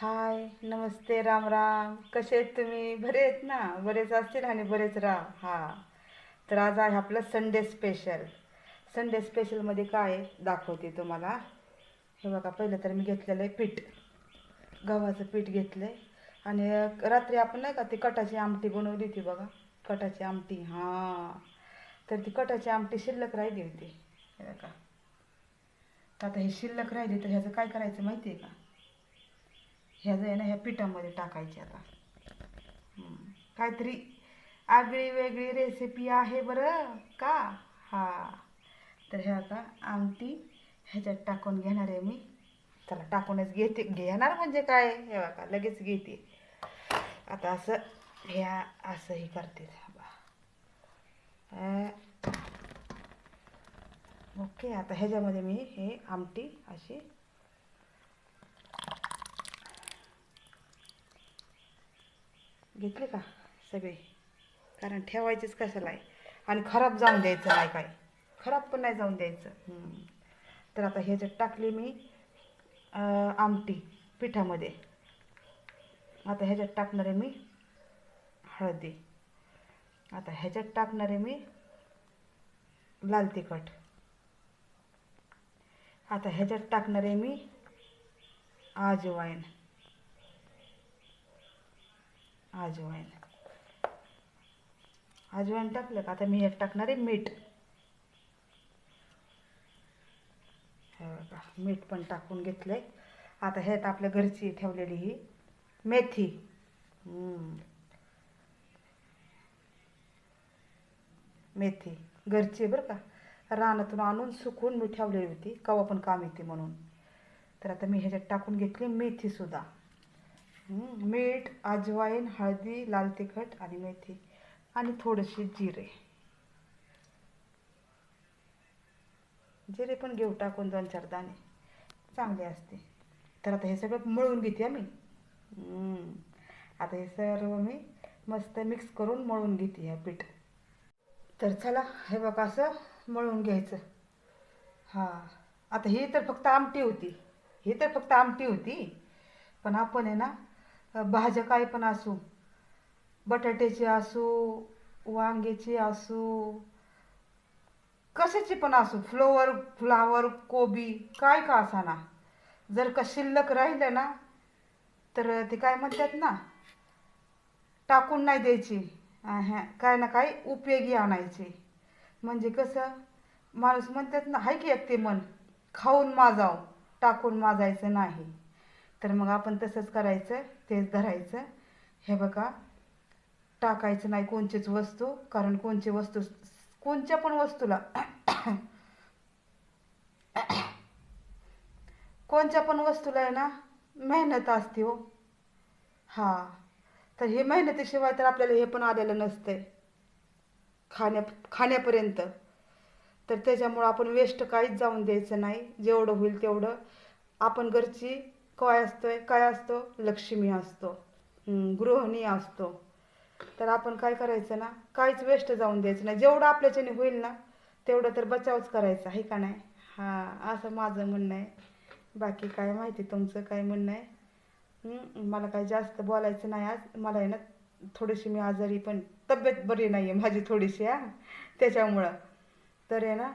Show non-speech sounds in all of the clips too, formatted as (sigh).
हाय नमस्ते राम राम. कसे आहेत तुम्ही? बरे आहेत ना? बरेच असतील आणि बरेच राहा हा. तर आज आहे आपलं संडे स्पेशल संडे स्पेशलमध्ये काय दाखवते तुम्हाला? हे बघा पहिलं तर मी घेतलेलं आहे पीठ. गव्हाचं पीठ घेतलं आहे आणि रात्री आपण नाही का ती कटाची आमटी बनवली होती बघा. कटाची आमटी. हां. तर ती कटाची आमटी शिल्लक राहिली होती. हे बघा. तर आता हे शिल्लक राहिली तर ह्याचं काय करायचं माहिती आहे का? ह्याचं आहे ना ह्या पिठामध्ये टाकायची आता. काहीतरी आगळी वेगळी रेसिपी आहे बरं का? हा. तर ह्या आता आमटी ह्याच्यात टाकून घेणार आहे मी. चला टाकूनच घेते. घेणार म्हणजे काय? हे बघा लगेच घेते. आता असं ह्या असंही करते. ओके आता ह्याच्यामध्ये मी हे आमटी अशी घेतले का सगळे? कारण ठेवायचेच कशाला आहे? आणि खराब जाऊन द्यायचं नाही काय? खराब पण नाही जाऊन द्यायचं. तर आता ह्याच्यात टाकली मी आमटी पिठामध्ये आता ह्याच्यात टाकणार आहे मी हळदी. आता ह्याच्यात टाकणार आहे मी लाल तिखट. आता ह्याच्यात टाकणार आहे मी आजवाईन. अजवाईन अजवाईन टाकलं का? आता मी ह्यात टाकणार आहे मीठ. बघा मीठ पण टाकून घेतलं आहे आता ह्यात आपल्या घरची ठेवलेली ही मेथी. मेथी. घरची बरं का? रानातून आणून सुकून मी ठेवलेली होती. कवा पण काम येते म्हणून. तर आता मी ह्याच्यात टाकून घेतली मेथीसुद्धा मीठ अजवाईन हळदी लाल तिखट आणि मेथी आणि थोडेसे जिरे. जिरे पण घेऊ टाकून दोन चार दाणे. चांगले असते. तर आता हे सगळं मळून घेते मी हम्म. आता हे सर्व मी मस्त मिक्स करून मळून घेते ह्या पीठ. तर चला हे बघा असं मळून घ्यायचं. हां. आता ही तर फक्त आमटी होती. ही तर फक्त आमटी होती. पण आपण आहे ना भाज्या काय पण असू बटाट्याची असू वांग्याची असू कशाची पण असू फ्लोवर फ्लावर कोबी काय का असाना. जर का शिल्लक राहिलं ना तर ते काय म्हणतात ना टाकून नाही द्यायची. ह्या काय ना काय उपयोगी आणायचे. म्हणजे कसं माणूस म्हणतात ना हाय की एक ते मन खाऊन माजाव टाकून माजायचं नाही. तर मग आपण तसंच करायचं तेच धरायचं हे बघा टाकायचं नाही कोणचीच वस्तू कारण कोणची वस्तू कोणत्या पण वस्तूला कोणत्या पण वस्तूला आहे ना मेहनत असते हो. हां तर हे मेहनतीशिवाय तर आपल्याला हे पण आलेलं नसतंय. खाण्या खाण्यापर्यंत. तर त्याच्यामुळं आपण वेस्ट काहीच जाऊन द्यायचं नाही. जेवढं होईल तेवढं. आपण घरची काय असतोय? काय असतो? लक्ष्मी असतो. गृहिणी असतो. तर आपण काय करायचं ना? काहीच वेस्ट जाऊन द्यायचं नाही. जेवढं आपल्याच्याने होईल ना तेवढं तर बचावच करायचा आहे का नाही? हां असं माझं म्हणणं आहे. बाकी काय माहिती तुमचं काय म्हणणं आहे? मला काय जास्त बोलायचं नाही आज. मला आहे ना थोडीशी मी आजारी पण तब्येत बरी नाही आहे माझी थोडीशी हा. त्याच्यामुळं. तर आहे ना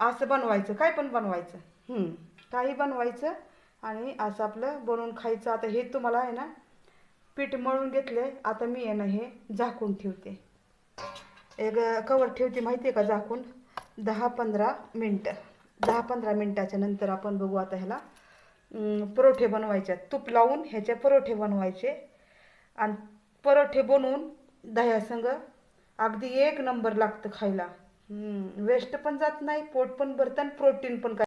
असं बनवायचं. काय पण बनवायचं. काही बनवायचं. आणि असं आपलं बनवून खायचं. आता हे तुम्हाला आहे ना पीठ मळून घेतले आता मी आहे ना हे झाकून ठेवते. एक कवर ठेवते माहिती आहे का झाकून? दहा पंधरा मिनटं. दहा पंधरा मिनटाच्या नंतर आपण बघू आता ह्याला. परोठे बनवायचे तूप लावून ह्याचे परोठे बनवायचे. आणि परोठे बनवून दह्यासंग अगदी एक नंबर लागतं खायला. वेस्ट पण जात नाही पोट पण भरतं आणि प्रोटीन पण काय.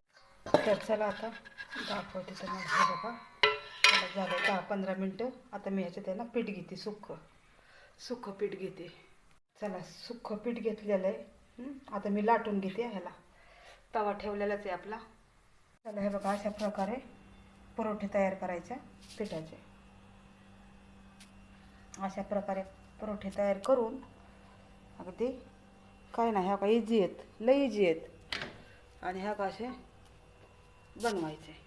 तर चला आता दाखवते तुम्हाला हे बघा. मला झालं दहा पंधरा मिनटं. आता मी ह्याच्यात त्याला पीठ घेते सुक्खं सुक्खं पीठ घेते. चला सुक्कं पीठ घेतलेलं आहे. आता मी लाटून घेते ह्याला. तवा ठेवलेलाच आहे आपला. चला हे बघा अशा प्रकारे परोठे तयार करायचे पिठाचे. अशा प्रकारे परोठे तयार करून अगदी काय नाही ह्या का इझी आहेत. लई इजी आहेत. आणि ह्या का असे बनवायचे.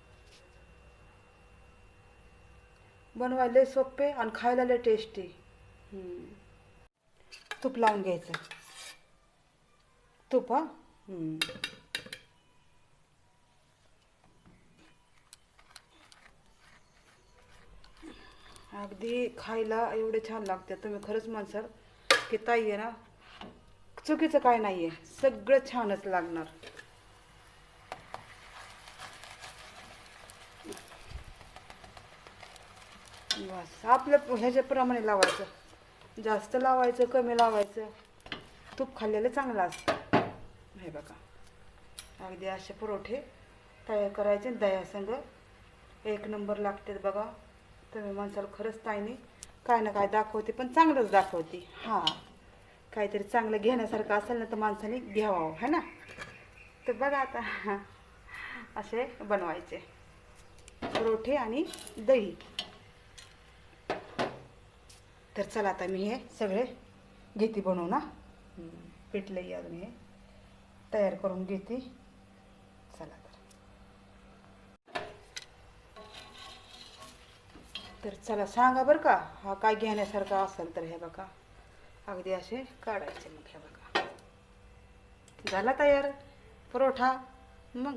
बनवायला सोपे आणि खायला लय टेस्टी तूप लावून घ्यायचं. तूप हा. अगदी खायला एवढे छान लागते. तुम्ही खरंच म्हणसाल की ताई आहे ना चुकीचं काय नाही आहे सगळं छानच लागणार. बस आपलं ह्याच्याप्रमाणे लावायचं. जास्त लावायचं कमी लावायचं. तूप खाल्लेलं चांगलं असतं. हे बघा. अगदी असे पुरवठे तयार करायचे दह्यासंग एक नंबर लागतात बघा. तुम्ही माणसाला खरंच ताईने काय ना काय दाखवते पण चांगलंच दाखवते. हां. काहीतरी चांगलं घेण्यासारखं असेल ना तर माणसाने घ्यावं है ना? तर बघा आता. असे बनवायचे. परोठे आणि दही. तर चला आता मी हे सगळे घेते बनवून ना पिठलंही अजून हे तयार करून घेते. चला तर. तर चला सांगा बरं का हा काय घेण्यासारखा असेल तर हे बघा. अगदी असे काढायचे मग हे बघा. झाला तयार परोठा मग.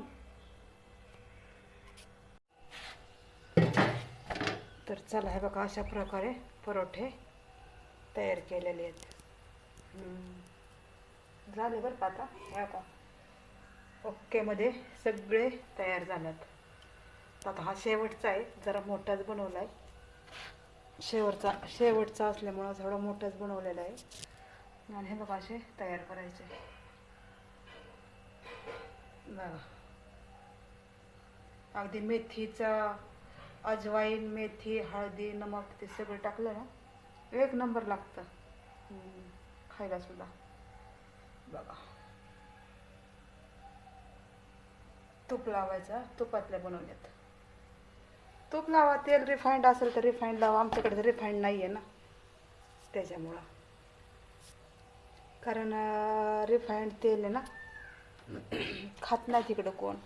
तर चला हे बघा अशा प्रकारे परोठे तयार केलेले आहेत. झाले बरं का आता? हे बघा ओकेमध्ये सगळे तयार झाल्यात. आता हा शेवटचा आहे जरा मोठाच बनवला आहे शेवटचा शेवटचा असल्यामुळं थोडा मोठाच बनवलेला आहे. आणि हे बघा असे तयार करायचे. बघा. अगदी मेथीचा अजवाईन मेथी हळदी नमक ते सगळं टाकलं ना? एक नंबर लागतं. खायला सुद्धा. बघा. तूप लावायचा तुपातल्या बनवल्यात तूप लावा तेल रिफाईंड असेल तर रिफाईंड लावा. आमच्याकडे रिफाईंड नाही आहे ना. त्याच्यामुळं. कारण रिफाईंड तेल आहे ना. (clears throat) खात नाही तिकडं कोण.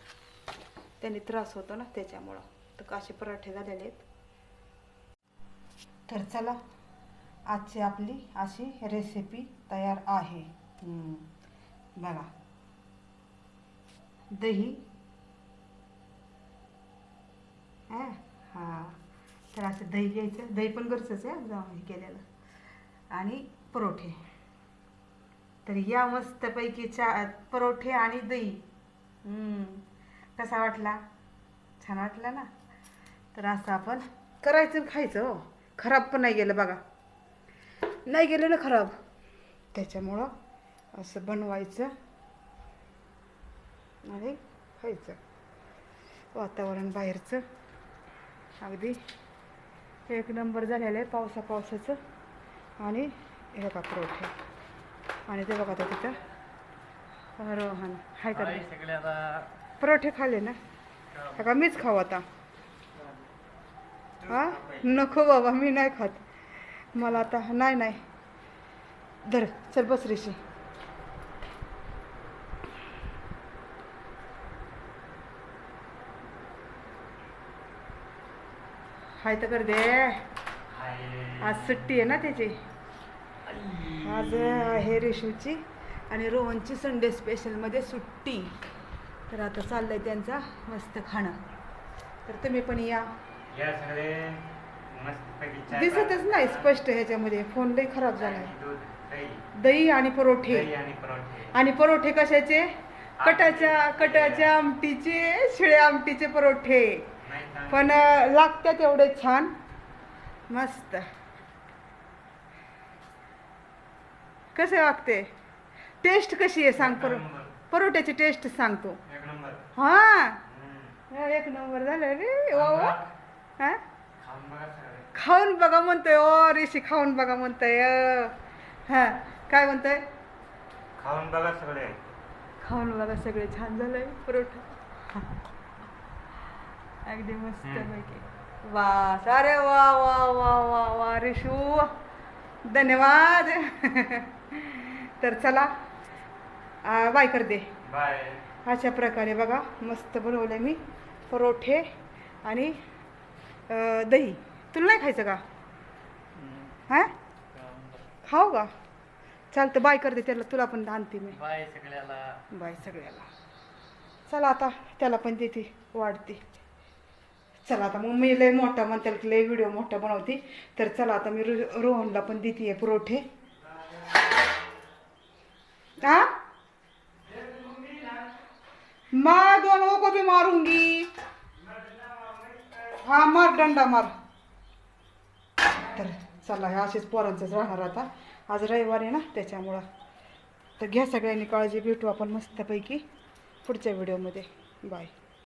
त्यांनी त्रास होतो ना त्याच्यामुळं. तर असे पराठे झालेले आहेत. तर चला आजची आपली अशी रेसिपी तयार आहे. बघा. दही. हां हा. तर असं दही घ्यायचं. दही पण गरजेचं आहे जाऊन हे केलेलं. आणि परोठे. तर या मस्तपैकी चा परोठे आणि दही. कसा वाटला? छान वाटला ना? तर असं आपण करायचं खायचं हो. खराब पण नाही गेलं बघा. नाही गेलं ना खराब. त्याच्यामुळं असं बनवायचं आणि खायचं. वातावरण बाहेरचं. अगदी एक नंबर झालेलं आहे पावसा पावसाचं. आणि हे बघा परोठे आणि ते बघा आता तिथं. रोहन हाय का परोठे खाल्ले ना? का मीच खाऊ आता. हा? नको बाबा मी नाही खात. मला आता नाही नाही. धर चल बस रेशी हाय तर कर दे. आज सुट्टी आहे ना त्याची. आज आहे रेशूची आणि रोहनची संडे स्पेशलमध्ये सुट्टी. तर आता चाललंय त्यांचा मस्त खाणं. तर तुम्ही पण या सगळे. दिसतच नाही स्पष्ट ह्याच्यामध्ये. फोन लई खराब झालाय. दही. आणि परोठे. आणि परोठे. कशाचे? कटाच्या कटाच्या आमटीचे शिळ्या आमटीचे परोठे. पण लागतात एवढे छान. मस्त. कसे वागते? टेस्ट कशी आहे सांग परो परोठ्याची टेस्ट सांगतो. हा. एक नंबर झालं रे. वा हा? खाऊन बघा म्हणतोय ओ ऋषी खाऊन बघा म्हणतोय. हा काय म्हणतोय? खाऊन बघा सगळे. खाऊन बघा सगळे छान झालंय परोठा अगदी मस्त पैकी. वा अरे वा वा वा वा वा रिशू. धन्यवाद. (laughs) तर चला बाय कर दे. बाय. अशा प्रकारे बघा मस्त बनवलं मी परोठे आणि दही. तुला नाही खायचं का? हा? खाऊ का? चालतं बाय करते त्याला तुला पण आणते मी. बाय सगळ्याला. बाय सगळ्याला. चला आता त्याला पण देते वाढते. चला आता मग मी लय मोठा म्हणते लय व्हिडिओ मोठा बनवते. तर चला आता मी रो- रोहनला पण देते पुरवठे. हा मैं दोनों को भी मारूंगी हा मार दंडा मार. चला हे असेच पोरांचंच राहणार आता. आज रविवार आहे ना त्याच्यामुळं. तर घ्या सगळ्यांनी काळजी भेटू आपण मस्तपैकी पुढच्या व्हिडिओमध्ये. बाय.